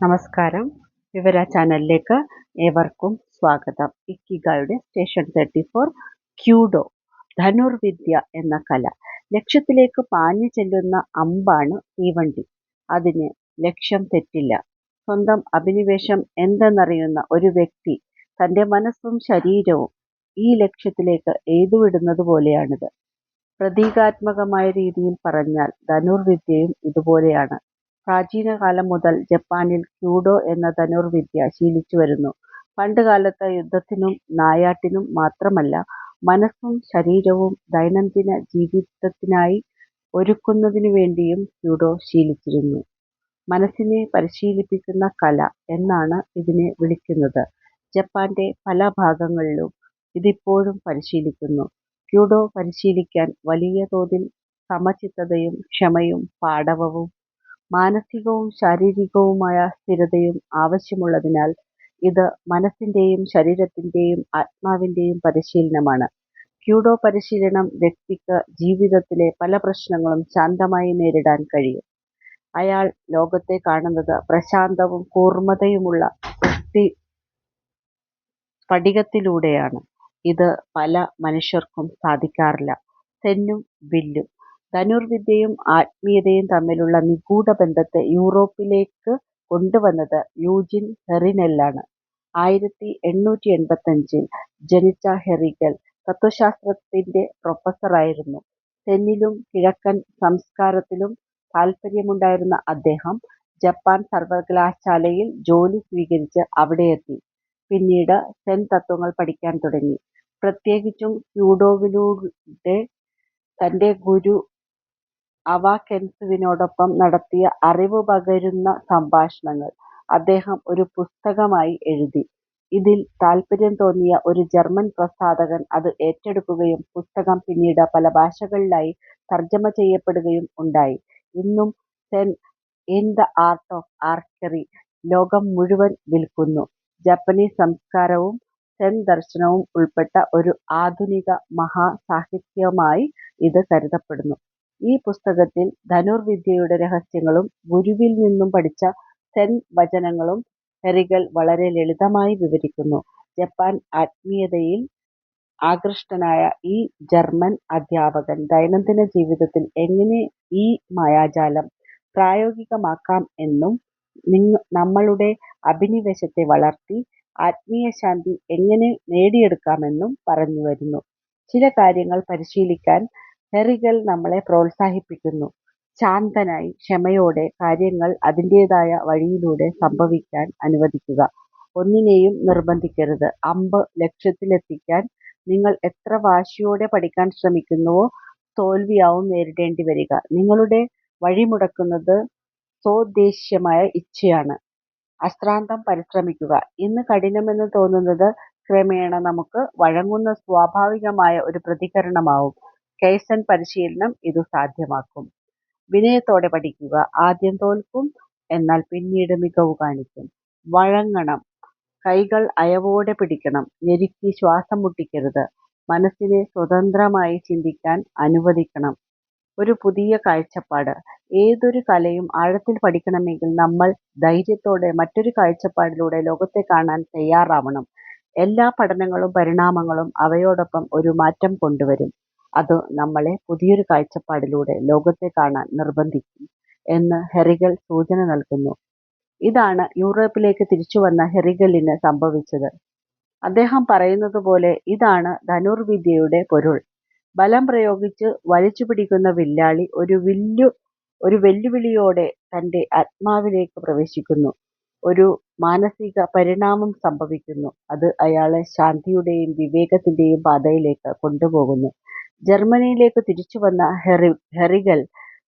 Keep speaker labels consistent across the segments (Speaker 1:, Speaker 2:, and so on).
Speaker 1: നമസ്കാരം. വിവര ചാനലിലേക്ക് ഏവർക്കും സ്വാഗതം. ഇക്കിഗായുടെ സ്റ്റേഷൻ തേർട്ടി ഫോർ ക്യൂഡോ ധനുർവിദ്യ എന്ന കല. ലക്ഷ്യത്തിലേക്ക് പാഞ്ഞു ചെല്ലുന്ന അമ്പാണ് തീവണ്ടി. അതിന് ലക്ഷ്യം തെറ്റില്ല. സ്വന്തം അഭിനിവേശം എന്തെന്നറിയുന്ന ഒരു വ്യക്തി തന്റെ മനസ്സും ശരീരവും ഈ ലക്ഷ്യത്തിലേക്ക് എഴുതുവിടുന്നത് പോലെയാണിത്. പ്രതീകാത്മകമായ രീതിയിൽ പറഞ്ഞാൽ ധനുർവിദ്യയും ഇതുപോലെയാണ്. പ്രാചീനകാലം മുതൽ ജപ്പാനിൽ ക്യൂഡോ എന്ന ധനുർവിദ്യ ശീലിച്ചുവരുന്നു. പണ്ടുകാലത്ത് യുദ്ധത്തിനും നായാട്ടിനും മാത്രമല്ല മനസ്സും ശരീരവും ദൈനംദിന ജീവിതത്തിനായി ഒരുക്കുന്നതിനുവേണ്ടിയും ക്യൂഡോ ശീലിച്ചിരുന്നു. മനസ്സിനെ പരിശീലിപ്പിക്കുന്ന കല എന്നാണ് ഇതിനെ വിളിക്കുന്നത്. ജപ്പാന്റെ പല ഭാഗങ്ങളിലും ഇതിപ്പോഴും പരിശീലിക്കുന്നു. ക്യൂഡോ പരിശീലിക്കാൻ വലിയ തോതിൽ സമചിത്തതയും ക്ഷമയും പാടവവും മാനസികവും ശാരീരികവുമായ സ്ഥിരതയും ആവശ്യമുള്ളതിനാൽ ഇത് മനസ്സിന്റെയും ശരീരത്തിന്റെയും ആത്മാവിന്റെയും പരിശീലനമാണ്. ക്യൂഡോ പരിശീലനം വ്യക്തിക്ക് ജീവിതത്തിലെ പല പ്രശ്നങ്ങളും ശാന്തമായി നേരിടാൻ കഴിയും. അയാൾ ലോകത്തെ കാണുന്നത് പ്രശാന്തവും കൂർമ്മതയുമുള്ള സ്ഫടികത്തിലൂടെയാണ്. ഇത് പല മനുഷ്യർക്കും സാധിക്കാറില്ല. സെന്നും വില്ലും ധനുർവിദ്യയും ആത്മീയതയും തമ്മിലുള്ള നിഗൂഢ ബന്ധത്തെ യൂറോപ്പിലേക്ക് കൊണ്ടുവന്നത് യൂജിൻ ഹെറിനെല്ലാണ്. ആയിരത്തി എണ്ണൂറ്റി എൺപത്തഞ്ചിൽ ജനിച്ച ഹെറിഗൽ തത്ത്വശാസ്ത്രത്തിന്റെ പ്രൊഫസറായിരുന്നു. തെന്നിലും കിഴക്കൻ സംസ്കാരത്തിലും താൽപര്യമുണ്ടായിരുന്ന അദ്ദേഹം ജപ്പാൻ സർവകലാശാലയിൽ ജോലി സ്വീകരിച്ച് അവിടെയെത്തി. പിന്നീട് സെൻ തത്വങ്ങൾ പഠിക്കാൻ തുടങ്ങി. പ്രത്യേകിച്ചും ക്യൂഡോവിലൂടെ തന്റെ ഗുരു അവ കെൻസുവിനോടൊപ്പം നടത്തിയ അറിവ് പകരുന്ന സംഭാഷണങ്ങൾ അദ്ദേഹം ഒരു പുസ്തകമായി എഴുതി. ഇതിൽ താൽപര്യം തോന്നിയ ഒരു ജർമ്മൻ പ്രസാധകൻ അത് ഏറ്റെടുക്കുകയും പുസ്തകം പിന്നീട് പല ഭാഷകളിലായി തർജമ ചെയ്യപ്പെടുകയും ഉണ്ടായി. ഇന്നും Zen in the art of archery ലോകം മുഴുവൻ വിൽക്കുന്നു. ജാപ്പനീസ് സംസ്കാരവും സെൻ ദർശനവും ഉൾപ്പെട്ട ഒരു ആധുനിക മഹാസാഹിത്യമായി ഇത് കരുതപ്പെടുന്നു. ഈ പുസ്തകത്തിൽ ധനുർവിദ്യയുടെ രഹസ്യങ്ങളും ഗുരുവിൽ നിന്നും പഠിച്ച സെൻ വചനങ്ങളും ഹെറിഗൽ വളരെ ലളിതമായി വിവരിക്കുന്നു. ജപ്പാൻ ആത്മീയതയിൽ ആകൃഷ്ടനായ ഈ ജർമ്മൻ അധ്യാപകൻ ദൈനംദിന ജീവിതത്തിൽ എങ്ങനെ ഈ മായാജാലം പ്രായോഗികമാക്കാം എന്നും നമ്മളുടെ അഭിനിവേശത്തെ വളർത്തി ആത്മീയ ശാന്തി എങ്ങനെ നേടിയെടുക്കാമെന്നും പറഞ്ഞു വരുന്നു ചില കാര്യങ്ങൾ പരിശീലിക്കാൻ ഹെറിഗൽ നമ്മളെ പ്രോത്സാഹിപ്പിക്കുന്നു. ശാന്തനായി ക്ഷമയോടെ കാര്യങ്ങൾ അതിന്റേതായ വഴിയിലൂടെ സംഭവിക്കാൻ അനുവദിക്കുക. ഒന്നിനെയും നിർബന്ധിക്കരുത്. അമ്പ് ലക്ഷ്യത്തിലെത്തിക്കാൻ നിങ്ങൾ എത്ര വാശിയോടെ പഠിക്കാൻ ശ്രമിക്കുന്നുവോ തോൽവിയാവും നേരിടേണ്ടി വരിക നിങ്ങളുടെ വഴിമുടക്കുന്നത് സ്വദേശ്യമായ ഇച്ഛയാണ്. അശ്രാന്തം പരിശ്രമിക്കുക. ഇന്ന് കഠിനമെന്ന് തോന്നുന്നത് ക്രമേണ നമുക്ക് വഴങ്ങുന്ന സ്വാഭാവികമായ ഒരു പ്രതികരണമാവും. കൈസൻ പരിശീലനം ഇതു സാധ്യമാക്കും. വിനയത്തോടെ പഠിക്കുക. ആദ്യം തോൽക്കും. എന്നാൽ പിന്നീട് മികവ് കാണിക്കും. വഴങ്ങണം. കൈകൾ അയവോടെ പിടിക്കണം. ഞെരുക്കി ശ്വാസം മുട്ടിക്കരുത്. മനസ്സിനെ സ്വതന്ത്രമായി ചിന്തിക്കാൻ അനുവദിക്കണം. ഒരു പുതിയ കാഴ്ചപ്പാട്. ഏതൊരു കലയും ആഴത്തിൽ പഠിക്കണമെങ്കിൽ നമ്മൾ ധൈര്യത്തോടെ മറ്റൊരു കാഴ്ചപ്പാടിലൂടെ ലോകത്തെ കാണാൻ തയ്യാറാവണം. എല്ലാ പഠനങ്ങളും പരിണാമങ്ങളും അവയോടൊപ്പം ഒരു മാറ്റം കൊണ്ടുവരും. അത് നമ്മളെ പുതിയൊരു കാഴ്ചപ്പാടിലൂടെ ലോകത്തെ കാണാൻ നിർബന്ധിക്കും എന്ന് ഹെറിഗൽ സൂചന നൽകുന്നു. ഇതാണ് യൂറോപ്പിലേക്ക് തിരിച്ചു വന്ന ഹെറിഗലിന് സംഭവിച്ചത്. അദ്ദേഹം പറയുന്നത് പോലെ ഇതാണ് ധനുർവിദ്യയുടെ പൊരുൾ. ബലം പ്രയോഗിച്ച് വലിച്ചു പിടിക്കുന്ന വില്ലാളി ഒരു വില്ലു ഒരു വെല്ലുവിളിയോടെ തന്റെ ആത്മാവിലേക്ക് പ്രവേശിക്കുന്നു. ഒരു മാനസിക പരിണാമം സംഭവിക്കുന്നു. അത് അയാളെ ശാന്തിയുടെയും വിവേകത്തിന്റെയും പാതയിലേക്ക് കൊണ്ടുപോകുന്നു. ജർമ്മനിയിലേക്ക് ഹെറി ഹെറിഗൽ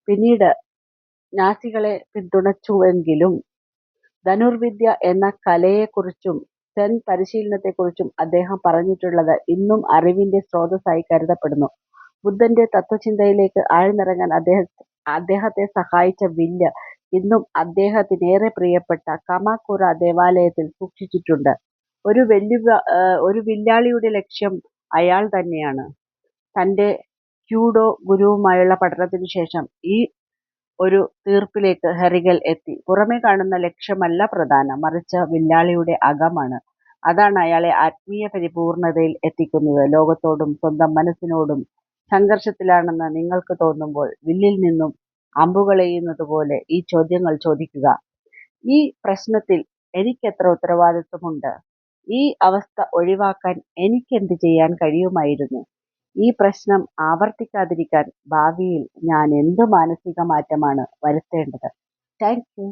Speaker 1: പിന്നീട് നാസികളെ പിന്തുണച്ചുവെങ്കിലും ധനുർവിദ്യ എന്ന കലയെക്കുറിച്ചും സെൻ പരിശീലനത്തെക്കുറിച്ചും അദ്ദേഹം പറഞ്ഞിട്ടുള്ളത് ഇന്നും അറിവിന്റെ സ്രോതസ്സായി കരുതപ്പെടുന്നു. ബുദ്ധന്റെ തത്വചിന്തയിലേക്ക് ആഴ്ന്നിറങ്ങാൻ അദ്ദേഹത്തെ സഹായിച്ച വില്ല് ഇന്നും അദ്ദേഹത്തിനേറെ പ്രിയപ്പെട്ട കമാകുറ ദേവാലയത്തിൽ സൂക്ഷിച്ചിട്ടുണ്ട്. ഒരു വില്ലാളിയുടെ ലക്ഷ്യം അയാൾ തന്നെയാണ്. തന്റെ ക്യൂഡോ ഗുരുവുമായുള്ള പഠനത്തിനുശേഷം ഈ ഒരു തീർപ്പിലേക്ക് ഹെറിഗൽ എത്തി. പുറമേ കാണുന്ന ലക്ഷ്യമല്ല പ്രധാനം, മറിച്ച് വില്ലാളിയുടെ അകമാണ്. അതാണ് അയാളെ ആത്മീയ പരിപൂർണതയിൽ എത്തിക്കുന്നത്. ലോകത്തോടും സ്വന്തം മനസ്സിനോടും സംഘർഷത്തിലാണെന്ന് നിങ്ങൾക്ക് തോന്നുമ്പോൾ, വില്ലിൽ നിന്നും അമ്പുകളെയ്യുന്നതുപോലെ ഈ ചോദ്യങ്ങൾ ചോദിക്കുക. ഈ പ്രശ്നത്തിൽ എനിക്കെത്ര ഉത്തരവാദിത്വമുണ്ട്? ഈ അവസ്ഥ ഒഴിവാക്കാൻ എനിക്ക് എനിക്കെന്ത് ചെയ്യാൻ കഴിയുമായിരുന്നു? ഈ പ്രശ്നം ആവർത്തിക്കാതിരിക്കാൻ ഭാവിയിൽ ഞാൻ എന്ത് മാനസിക മാറ്റമാണ് വരുത്തേണ്ടത്? Thank you